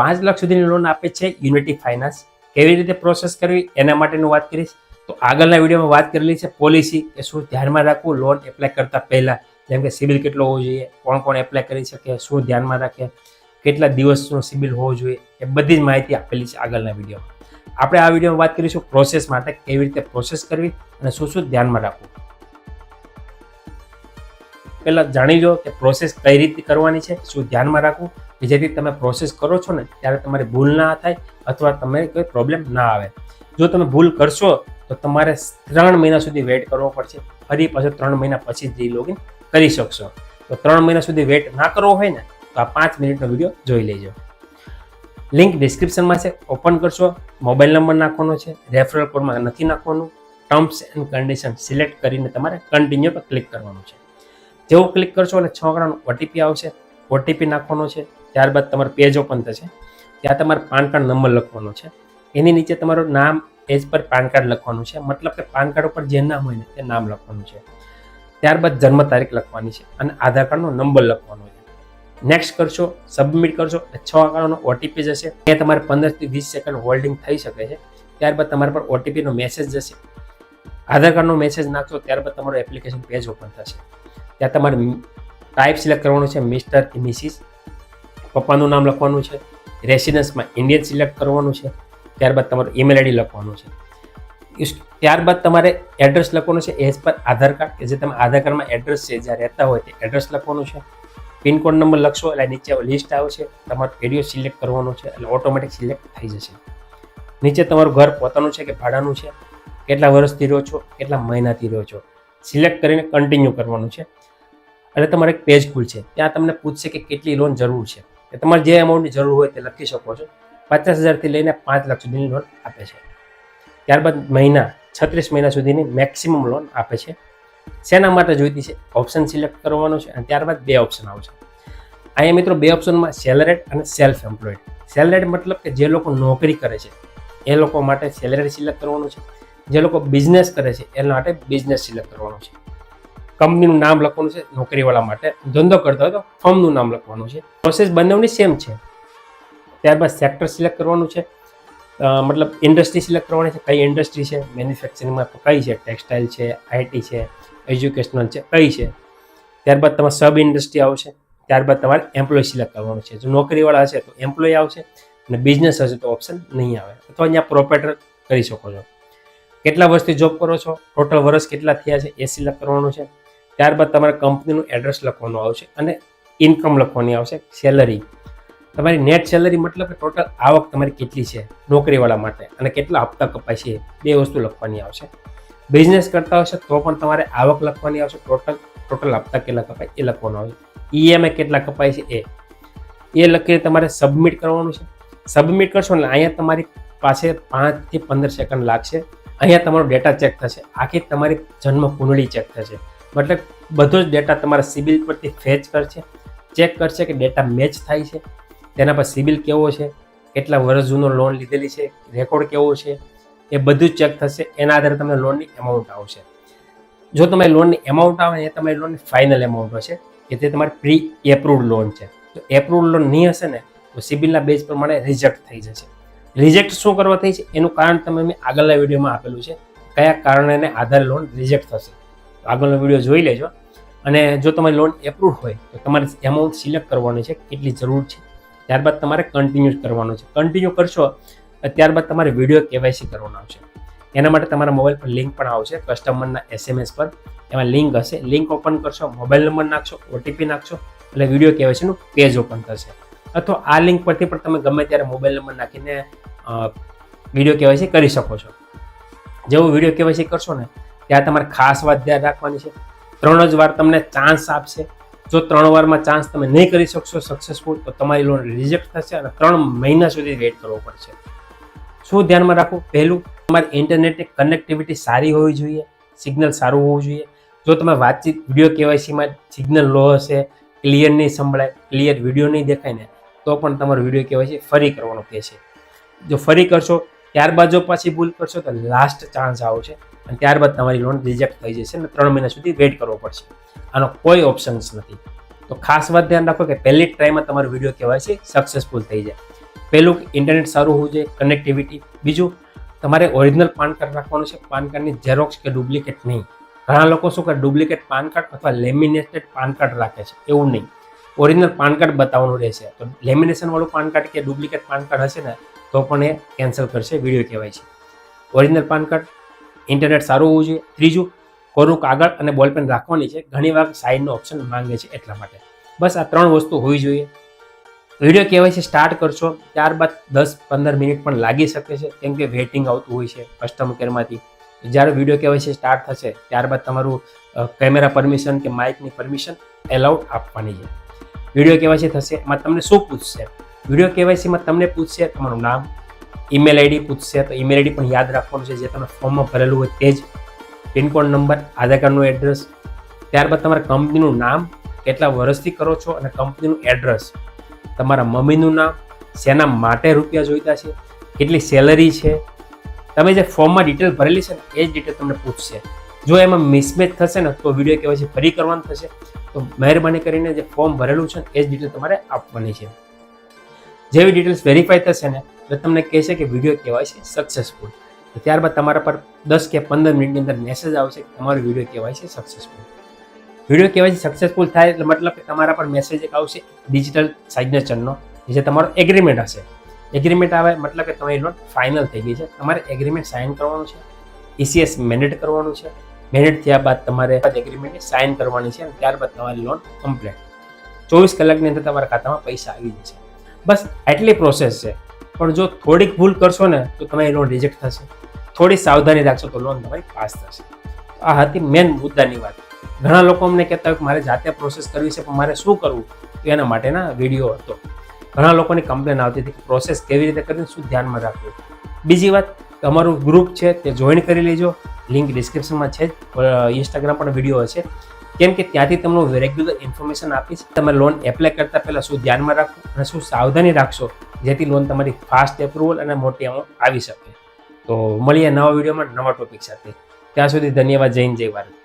પાંચ લાખ સુધીની લોન આપે છે યુનિટી ફાઇનાન્સ કેવી રીતે પ્રોસેસ કરવી એના માટેનું વાત કરીશ. તો આગળના વિડીયોમાં વાત કરેલી છે પોલિસી કે શું ધ્યાનમાં રાખવું લોન એપ્લાય કરતા પહેલાં. જેમ કે સિબિલ કેટલો હોવો જોઈએ, કોણ કોણ એપ્લાય કરી શકે, શું ધ્યાનમાં રાખે, કેટલા દિવસનો સિબિલ હોવો જોઈએ, એ બધી જ માહિતી આપેલી છે આગળના વિડીયોમાં. આપણે આ વિડીયોમાં વાત કરીશું પ્રોસેસ માટે કેવી રીતે પ્રોસેસ કરવી અને શું શું ધ્યાનમાં રાખવું. પહેલાં જાણી લો કે પ્રોસેસ કઈ રીતે કરવાની છે, શું ધ્યાનમાં રાખવું, કે જેથી તમે પ્રોસેસ કરો છો ને, ત્યારે તમારી ભૂલ ના થાય અથવા તમે કોઈ પ્રોબ્લેમ ના આવે. જો તમે ભૂલ કરશો, તો તમારે ત્રણ મહિના સુધી વેઇટ કરવો પડશે. ફરી પાછો ત્રણ મહિના પછી જ લોગિન કરી શકશો. તો ત્રણ મહિના સુધી વેઇટ ના કરવો હોય ને, તો આ પાંચ મિનિટનો વીડિયો જોઈ લેજો. લિંક ડિસ્ક્રિપ્શનમાં છે ઓપન કરશો. મોબાઈલ નંબર નાખવાનો છે રેફરલ કોડમાં નથી નાખવાનું. ટર્મ્સ એન્ડ કન્ડિશન સિલેક્ટ કરીને તમારે કન્ટિન્યુ પર ક્લિક કરવાનું છે. જેવું ક્લિક કરશો એટલે છ આંકડાનો ઓટીપી આવશે. ઓટીપી નાખવાનો છે. ત્યારબાદ તમારું પેજ ઓપન થશે. ત્યાં તમારે પાન કાર્ડ નંબર લખવાનો છે. એની નીચે તમારું નામ એજ પર પાન કાર્ડ લખવાનું છે. મતલબ કે પાન કાર્ડ ઉપર જે નામ હોય ને તે નામ લખવાનું છે. ત્યારબાદ જન્મ તારીખ લખવાની છે અને આધાર કાર્ડનો નંબર લખવાનો છે. નેક્સ્ટ કરશો સબમિટ કરશો છ આંકડાનો ઓટીપી જશે. એ તમારે પંદરથી વીસ સેકન્ડ હોલ્ડિંગ થઈ શકે છે. ત્યારબાદ તમારા પર ઓટીપીનો મેસેજ જશે. આધાર કાર્ડનો મેસેજ નાખશો, ત્યારબાદ તમારું એપ્લિકેશન પેજ ઓપન થશે. ત્યાં તમારે ટાઈપ સિલેક્ટ કરવાનું છે મિસ્ટર કે મિસિસ પપ્પાનું નામ લખવાનું છે રેસિડન્સમાં ઇન્ડિયન સિલેક્ટ કરવાનું છે, ત્યારબાદ તમારું ઈમેલ આઈડી લખવાનું છે. ત્યારબાદ તમારે એડ્રેસ લખવાનું છે એઝ પર આધાર કાર્ડ, કે જે તમે આધાર કાર્ડમાં એડ્રેસ છે જ્યાં રહેતા હોય તે એડ્રેસ લખવાનું છે. પિનકોડ નંબર લખશો, એટલે નીચે લિસ્ટ આવશે તમારો એરિયો સિલેક્ટ કરવાનો છે, એટલે ઓટોમેટિક સિલેક્ટ થઈ જશે. નીચે તમારું ઘર પોતાનું છે કે ભાડાનું છે, કેટલા વર્ષથી રહો છો, કેટલા મહિનાથી રહો છો? સિલેક્ટ કરીને કન્ટિન્યુ કરવાનું છે. એટલે તમારે એક પેજ ખુલશે ત્યાં તમને પૂછશે કે કેટલી લોન જરૂર છે. કે તમારે જે અમાઉન્ટની જરૂર હોય તે લખી શકો છો. પચાસ હજારથી લઈને પાંચ લાખ સુધીની લોન આપે છે. ત્યારબાદ મહિના, છત્રીસ મહિના સુધીની મેક્સિમમ લોન આપે છે. શેના માટે જોઈતી છે? ઓપ્શન સિલેક્ટ કરવાનો છે અને ત્યારબાદ બે ઓપ્શન આવશે અહીંયા મિત્રો બે ઓપ્શનમાં સેલરેડ અને સેલ્ફ એમ્પ્લોયડ સેલરેડ મતલબ કે જે લોકો નોકરી કરે છે, એ લોકો માટે સેલરેડ સિલેક્ટ કરવાનું છે. જે લોકો બિઝનેસ કરે છે, એના માટે બિઝનેસ સિલેક્ટ કરવાનું છે. કંપનીનું નામ લખવાનું છે, નોકરીવાળા માટે. ધંધો કરતા હોય તો ફર્મનું નામ લખવાનું છે. પ્રોસેસ બંનેની સેમ છે. ત્યારબાદ સેક્ટર સિલેક્ટ કરવાનું છે. મતલબ ઇન્ડસ્ટ્રી સિલેક્ટ કરવાની છે. કઈ ઇન્ડસ્ટ્રી છે? મેન્યુફેક્ચરિંગમાં કઈ છે? ટેક્સટાઇલ છે આઈટી છે એજ્યુકેશનલ છે, કઈ છે? ત્યારબાદ તમારે સબ ઇન્ડસ્ટ્રી આવશે. ત્યારબાદ તમારે એમ્પ્લોય સિલેક્ટ કરવાનું છે. જો નોકરીવાળા હશે તો એમ્પ્લોય આવશે અને બિઝનેસ હશે તો ઓપ્શન નહીં આવે. અથવા અહીંયા પ્રોપેટર કરી શકો છો. કેટલા વર્ષથી જોબ કરો છો? ટોટલ વર્ષ કેટલા થયા છે? એસી લખવાનું છે. ત્યારબાદ તમારે કંપનીનું એડ્રેસ લખવાનું આવશે અને ઇન્કમ લખવાની આવશે સેલરી તમારી નેટ સેલરી મતલબ કે ટોટલ આવક તમારી કેટલી છે નોકરીવાળા માટે અને કેટલા હપ્તા કપાય છે બે વસ્તુ લખવાની આવશે. બિઝનેસ કરતા હશે તો પણ તમારે આવક લખવાની આવશે ટોટલ ટોટલ હપ્તા કેટલા કપાય એ લખવાનું આવશે. ઈએમઆઈ કેટલા કપાય છે એ એ લખીને તમારે સબમિટ કરવાનું છે. સબમિટ કરશો એટલે અહીંયા તમારી પાસે પાંચથી પંદર સેકન્ડ લાગશે. અહીંયા તમારો ડેટા ચેક થશે. આખી તમારી જન્મ કુંડળી ચેક થશે. મતલબ બધો જ ડેટા તમારા સિબિલ પરથી ફેચ કરશે. ચેક કરશે કે ડેટા મેચ થાય છે. તેના પર સિબિલ કેવો છે? કેટલા વર્ષ જૂનો લોન લીધેલી છે? રેકોર્ડ કેવો છે? એ બધું ચેક થશે. એના આધારે તમને લોનની એમાઉન્ટ આવશે. જો તમારી લોનની એમાઉન્ટ આવે એ તમારી લોનની ફાઇનલ એમાઉન્ટ હશે, કે તે તમારી પ્રી એપ્રુવડ લોન છે. જો એપ્રુવડ લોન નહીં હશે ને, તો સિબિલના બેઝ પ્રમાણે રિજેક્ટ થઈ જશે. રિજેક્ટ શું કરવા થઈ છે? એનું કારણ તમે મેં આગળના વિડીયોમાં આપેલું છે. કયા કારણે આધારે લોન રિજેક્ટ થશે? આગળનો વીડિયો જોઈ લેજો. અને જો તમારી લોન એપ્રુવ હોય, તો તમારે એમાઉન્ટ સિલેક્ટ કરવાની છે, કેટલી જરૂર છે. ત્યારબાદ તમારે કન્ટિન્યુ કરવાનું છે. કન્ટિન્યુ કરશો, ત્યારબાદ તમારે વીડિયો કેવાયસી કરવાનો આવશે એના માટે તમારા મોબાઈલ પર લિંક પણ આવશે કસ્ટમરના એસએમએસ પર. એમાં લિંક હશે. લિંક ઓપન કરશો, મોબાઈલ નંબર નાખશો ઓટીપી નાખશો, એટલે વીડિયો કેવાયસીનું પેજ ઓપન થશે. અથવા આ લિંક પરથી પણ તમે ગમે ત્યારે મોબાઈલ નંબર નાખીને વીડિયો કેવાયસી કરી શકો છો. જેવું વીડિયો કેવાયસી કરશો ને, ત્યાં તમારે ખાસ વાત ધ્યાન રાખવાની છે. ત્રણ જ વાર તમને ચાન્સ આપશે. જો ત્રણ વારમાં ચાન્સ તમે નહીં કરી શકશો સક્સેસફુલ તો તમારી લોન રિજેક્ટ થશે અને ત્રણ મહિના સુધી વેઇટ કરવો પડશે. શું ધ્યાનમાં રાખવું? પહેલું, તમારી ઇન્ટરનેટની કનેક્ટિવિટી સારી હોવી જોઈએ સિગ્નલ સારું હોવું જોઈએ. જો તમે વાતચીત વીડિયો કેવાયસીમાં સિગ્નલ લો હશે ક્લિયર નહીં સંભળાય ક્લિયર વીડિયો નહીં દેખાય ને, તો પણ તમારો વીડિયો કેવાયસી ફરી કરવાનો કહેશે. જો ફરી કરશો, ત્યારબાદ જો પાછી ભૂલ કરશો, તો લાસ્ટ ચાન્સ આવશે અને ત્યારબાદ તમારી લોન રિજેક્ટ થઈ જશે અને ત્રણ મહિના સુધી વેઇટ કરવો પડશે. આનો કોઈ ઓપ્શન્સ નથી. તો ખાસ વાત ધ્યાન રાખો કે પહેલી ટ્રાયમાં તમારો વીડિયો કહેવાય છે સક્સેસફુલ થઈ જાય. પહેલું ઇન્ટરનેટ સારું હોવું જોઈએ કનેક્ટિવિટી બીજું, તમારે ઓરિજિનલ પાન કાર્ડ રાખવાનું છે. પાન કાર્ડની ઝેરોક્સ કે ડુપ્લિકેટ નહીં. ઘણા લોકો શું કરે ડુપ્લિકેટ પાન કાર્ડ અથવા લેમિનેટેડ પાન કાર્ડ રાખે છે. એવું નહીં. ઓરિજિનલ પાન કાર્ડ બતાવવાનું રહેશે. તો લેમિનેશનવાળું પાન કાર્ડ કે ડુપ્લિકેટ પાન કાર્ડ હશે ને તો પણ એ કેન્સલ કરશે વીડિયો કહેવાય છે. ઓરિજિનલ પાન કાર્ડ ઇન્ટરનેટ સારું હોવું જોઈએ. ત્રીજું, કોરું કાગળ અને બોલપેન રાખવાની છે. ઘણી વાર સાઇડનો ઓપ્શન માંગે છે એટલા માટે. બસ આ ત્રણ વસ્તુ હોવી જોઈએ. વીડિયો કહેવાય છે સ્ટાર્ટ કરશો, ત્યારબાદ દસ પંદર મિનિટ પણ લાગી શકે છે. કેમ કે વેઇટિંગ આવતું હોય છે કસ્ટમર કેરમાંથી જ્યારે વીડિયો કહેવાય છે સ્ટાર્ટ થશે, ત્યારબાદ તમારું કેમેરા પરમિશન કે માઇકની પરમિશન એલાઉડ આપવાની છે. વીડિયો કહેવાય છે, થશે. એમાં તમને શું પૂછશે વીડિયો કેવાયસીમાં તમને પૂછશે, તમારું નામ ઈમેલ આઈડી પૂછશે, તો ઈમેલ આઈડી પણ યાદ રાખવાનું છે, જે તમે ફોર્મમાં ભરેલું હોય તે જ પિનકોડ નંબર, આધાર કાર્ડનું એડ્રેસ, ત્યારબાદ તમારા કંપનીનું નામ, કેટલા વર્ષથી કરો છો અને કંપનીનું એડ્રેસ, તમારા મમ્મીનું નામ, શેના માટે રૂપિયા જોઈતા છે, કેટલી સેલરી છે, તમે જે ફોર્મમાં ડિટેલ ભરેલી છે ને, એ જ ડિટેલ તમને પૂછશે. જો એમાં મિસમેચ થશે ને, તો વીડિયો કહેવાય છે ફરી કરવાનું થશે, તો મહેરબાની કરીને જે ફોર્મ ભરેલું છે એ જ ડિટેલ તમારે આપવાની છે. જેવી ડિટેલ્સ વેરીફાઈ થશે ને, તો તમને કહેશે કે વીડિયો કહેવાય છે સક્સેસફુલ ત્યારબાદ તમારા પર દસ કે પંદર મિનિટની અંદર મેસેજ આવશે કે તમારો વીડિયો કહેવાય છે સક્સેસફુલ વીડિયો કહેવાય છે સક્સેસફુલ થાય એટલે મતલબ કે તમારા પર મેસેજ એક આવશે ડિજિટલ સાઇગ્નેચરનો જે તમારો એગ્રીમેન્ટ હશે. એગ્રીમેન્ટ આવે મતલબ કે તમારી લોન ફાઇનલ થઈ ગઈ છે. તમારે એગ્રીમેન્ટ સાઇન કરવાનું છે ઈસીએસ મેનેટ કરવાનું છે. મેનેટ થયા બાદ તમારે એગ્રીમેન્ટની સાઇન કરવાની છે અને ત્યારબાદ તમારી લોન કમ્પ્લીટ ચોવીસ કલાકની અંદર તમારા ખાતામાં પૈસા આવી જશે. બસ આટલી પ્રોસેસ છે. પણ જો થોડીક ભૂલ કરશો ને, તો તમારી લોન રિજેક્ટ થશે. થોડી સાવધાની રાખશો તો લોન તમારી પાસ થશે. આ હતી મેન મુદ્દાની વાત. ઘણા લોકો અમને કહેતા હોય કે મારે જાતે પ્રોસેસ કરવી છે, પણ મારે શું કરવું? તો એના માટેના વીડિયો હતો. ઘણા લોકોની કમ્પ્લેન આવતી હતી કે પ્રોસેસ કેવી રીતે કરીને શું ધ્યાનમાં રાખવું. બીજી વાત, તમારું ગ્રુપ છે તે જોઈન કરી લેજો. લિંક ડિસ્ક્રિપ્શનમાં છે ઇન્સ્ટાગ્રામ પણ વીડિયો હશે. કેમ કે ત્યાંથી તમને રેગ્યુલર ઇન્ફોર્મેશન આપીશ. તમે લોન એપ્લાય કરતા પહેલાં શું ધ્યાનમાં રાખો અને શું સાવધાની રાખશો, જેથી લોન તમારી ફાસ્ટ એપ્રુવલ અને મોટી અમાઉન્ટ આવી શકે. તો મળીએ નવા વિડીયોમાં નવા ટોપિક સાથે. ત્યાં સુધી ધન્યવાદ જૈન જય ભારત.